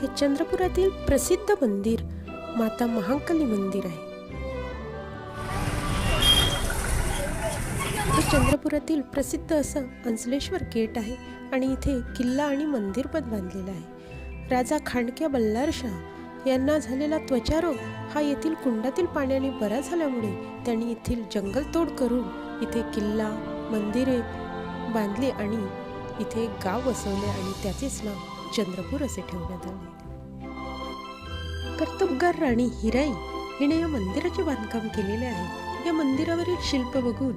हे चंद्रपुरातील प्रसिद्ध मंदिर माता महांकाली मंदिर आहे. हे चंद्रपुरातील प्रसिद्ध असं अंचलेश्वर गेट आहे आणि इथे किल्ला आणि मंदिर पण बांधलेलं आहे. राजा खांडक्या बल्लारशाह यांना झालेला त्वचारोग हा येथील कुंडातील पाण्याने बरा झाल्यामुळे त्यांनी येथील जंगलतोड करून इथे किल्ला मंदिरे बांधली आणि इथे गाव वसवले आणि त्याचेच नाव चंद्रपूर असे ठेवण्यात आले. कर्तबगार राणी हिराई हिने या मंदिराचे बांधकाम केलेले आहे. या मंदिरावरील शिल्प बघून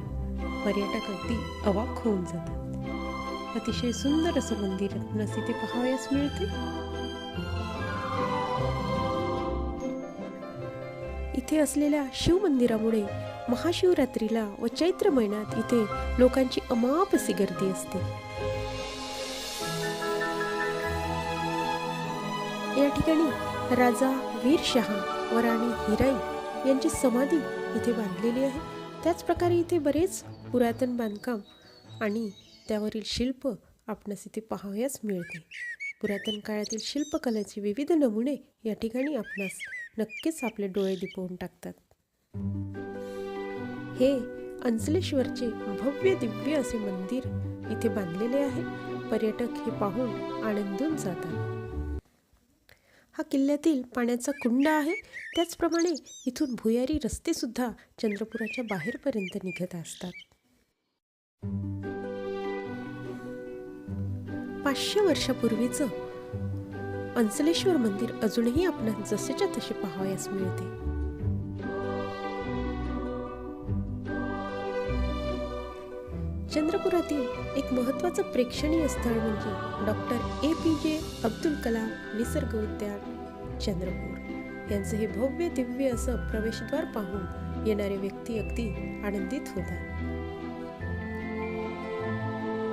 पर्यटक अगदी अवाक होऊन जातात. अतिशय सुंदर असं मंदिर आपणास इथे पाहावयास मिळते. इथे असलेल्या शिव मंदिरामुळे महाशिवरात्रीला व चैत्र महिन्यात इथे लोकांची अमाप अशी गर्दी असते. या ठिकाणी राजा वीरशहा व राणी हिराई यांची समाधी इथे बांधलेली आहे. त्याचप्रकारे इथे बरेच पुरातन बांधकाम आणि त्यावरील शिल्प आपणास इथे पाहावयास मिळते. पुरातन काळातील शिल्पकलेचे विविध नमुने या ठिकाणी आपणास नक्कीच आपले डोळे दिपवून टाकतात. हे अंचलेश्वरचे भव्य दिव्य असे मंदिर इथे बांधलेले आहे. पर्यटक हे पाहून आनंदून जातात. हा किल्ल्यातील पाण्याचा कुंड आहे. त्याचप्रमाणे इथून भुयारी रस्तेसुद्धा चंद्रपुराच्या बाहेरपर्यंत निघत असतात. पाचशे वर्षापूर्वीचं अंचलेश्वर मंदिर अजूनही आपण जसेच्या तसे पाहावयास मिळते. चंद्रपुरातील एक महत्त्वाचं प्रेक्षणीय स्थळ म्हणजे डॉक्टर ए पी जे अब्दुल कलाम निसर्ग उद्यान चंद्रपूर. यांचं हे भव्य दिव्य असं प्रवेशद्वार पाहून येणारे व्यक्ती अगदी आनंदित होतात.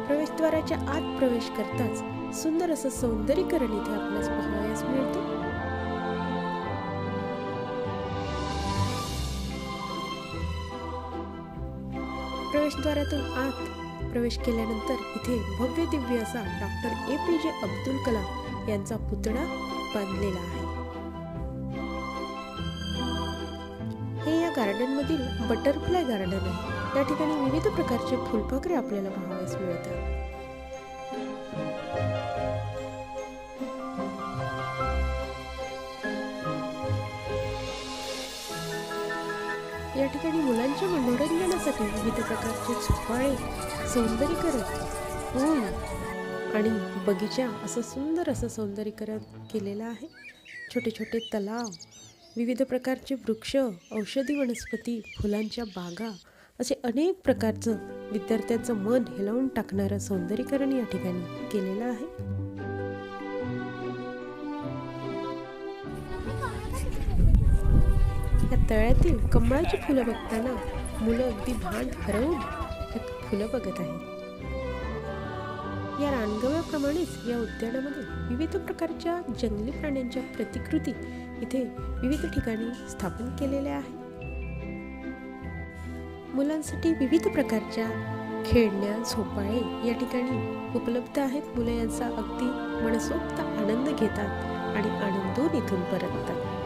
प्रवेशद्वाराच्या आत प्रवेश करताच सुंदर असं सौंदर्यीकरण इथे आपल्यास पाहावयास मिळतं. प्रवेशद्वारातून आत प्रवेश केल्यानंतर इथे भव्य दिव्य असा डॉक्टर ए पी जे अब्दुल कलाम यांचा पुतळा बांधलेला आहे. हे या गार्डनमधील बटरफ्लाय गार्डन आहे. या ठिकाणी विविध प्रकारचे फुलपाखरे आपल्याला पाहावयास मिळतात. या ठिकाणी मुलांच्या मनोरंजनासाठी विविध प्रकारचे झोपाळे सौंदर्यीकरण ऊन आणि बगीचा असं सुंदर असं सौंदर्यीकरण केलेलं आहे. छोटे छोटे तलाव विविध प्रकारचे वृक्ष औषधी वनस्पती फुलांच्या बागा असे अनेक प्रकारचं विद्यार्थ्यांचं मन हेलावून टाकणारं सौंदर्यीकरण या ठिकाणी केलेलं आहे. तळ्यातील कमळाची फुलं बघताना मुलं अगदी भांड हरवून फुलं बघत आहेत. या रानगव्याप्रमाणेच या उद्यानामध्ये विविध प्रकारच्या जंगली प्राण्यांच्या प्रतिकृती इथे विविध ठिकाणी स्थापन केलेल्या आहेत. मुलांसाठी विविध प्रकारच्या खेळण्या झोपाळे या ठिकाणी उपलब्ध आहेत. मुलं यांचा अगदी मनसोक्त आनंद घेतात आणि आनंदून इथून परततात.